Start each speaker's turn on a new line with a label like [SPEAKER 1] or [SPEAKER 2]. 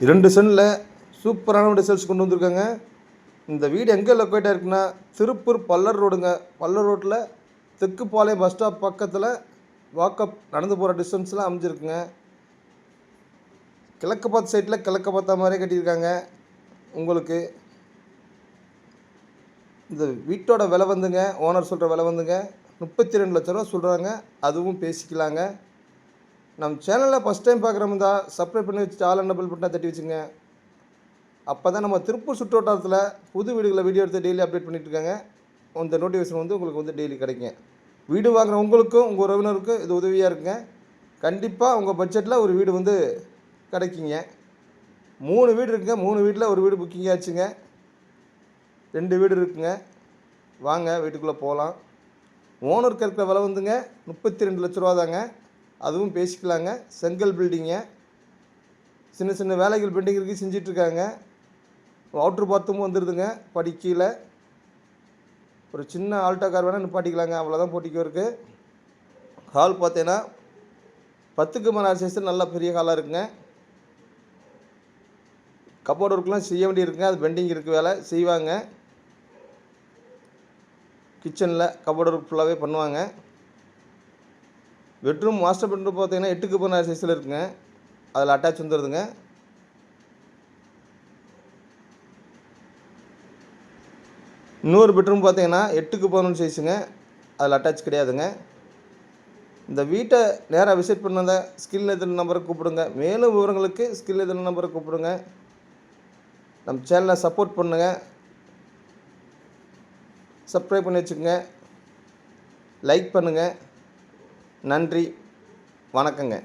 [SPEAKER 1] இரண்டு சென்டில் சூப்பரான ரிசல்ட்ஸ் கொண்டு வந்திருக்காங்க. இந்த வீடு எங்கே லொக்கேட்டாக இருக்குன்னா திருப்பூர் பல்லர் ரோடுங்க. பல்லர் ரோட்டில் தெக்குப்பாளையம் பஸ் ஸ்டாப் பக்கத்தில் வாக்கப் நடந்து போகிற டிஸ்டன்ஸில் அமைஞ்சிருக்குங்க. கிழக்கு பார்த்த சைட்டில் கிழக்க பார்த்த மாதிரியே கட்டியிருக்காங்க. உங்களுக்கு இந்த வீட்டோட விலை வந்துங்க. ஓனர் சொல்கிற விலை வந்துங்க. முப்பத்தி ரெண்டு லட்ச ரூபா சொல்கிறாங்க அதுவும் பேசிக்கலாங்க. நம்ம சேனலில் ஃபஸ்ட் டைம் பார்க்குறவங்க தான் சப்ஸ்கிரைப் பண்ணி வச்சு ஆல் என்ன பில் தட்டி வச்சுங்க. அப்போ தான் நம்ம திருப்பூர் சுற்றுவட்டாரத்தில் புது வீடுகளை வீடியோ எடுத்து டெய்லி அப்டேட் பண்ணிகிட்டு இருக்காங்க. அந்த நோட்டிஃபிகேஷன் வந்து உங்களுக்கு வந்து டெய்லி கிடைக்கும் வீடு வாங்குற உங்களுக்கும் உங்கள் உறவினருக்கும் இது உதவியாக இருக்குங்க. கண்டிப்பாக உங்கள் பட்ஜெட்டில் ஒரு வீடு வந்து கிடைக்குங்க. மூணு வீடு இருக்குங்க. மூணு வீட்டில் ஒரு வீடு புக்கிங் ஆச்சுங்க. ரெண்டு வீடு இருக்குங்க. வாங்க வீட்டுக்குள்ளே போகலாம் ஓனருக்கு இருக்கிற விலை வந்துங்க. முப்பத்தி ரெண்டு லட்ச ரூபா தாங்க அதுவும் பேசிக்கலாங்க. செங்கல் பில்டிங்கு. சின்ன சின்ன வேலைகள் பெண்டிங் இருக்கு செஞ்சிட்ருக்காங்க. அவுட்ரு பாத்தும் வந்துடுதுங்க படி கீழே ஒரு சின்ன ஆல்டோ கார் வேணால் நிப்பாட்டிக்கலாங்க அவ்வளோதான் போட்டிக்கும் இருக்குது ஹால் பார்த்தீங்கன்னா பத்துக்கு மேலே சைஸில் நல்ல பெரிய ஹாலாக இருக்குங்க. கப்போர்ட் ஒர்க்லாம் செய்ய வேண்டியிருக்குங்க அது பெண்டிங் இருக்குது வேலை செய்வாங்க. கிச்சனில் கபோர்ட் ஒர்க் ஃபுல்லாகவே பண்ணுவாங்க. பெட்ரூம் மாஸ்டர் பெட்ரூம் பார்த்தீங்கன்னா எட்டுக்கு பதினாறு சைஸில் இருக்குங்க. அதில் அட்டாச் வந்துடுதுங்க இன்னொரு பெட்ரூம் பார்த்தீங்கன்னா எட்டுக்கு பதினொன்று சைஸுங்க அதில் அட்டாச் கிடையாதுங்க. இந்த வீட்டை நேராக விசிட் பண்ணத ஸ்கில் எதிர் நம்பரை கூப்பிடுங்க. மேலும் விவரங்களுக்கு ஸ்கில் எதிர் நம்பரை கூப்பிடுங்க. நம்ம சேனலை சப்போர்ட் பண்ணுங்கள் சப்ஸ்கிரைப் பண்ணி வச்சுக்கோங்க. லைக் பண்ணுங்கள் நன்றி. வணக்கங்க.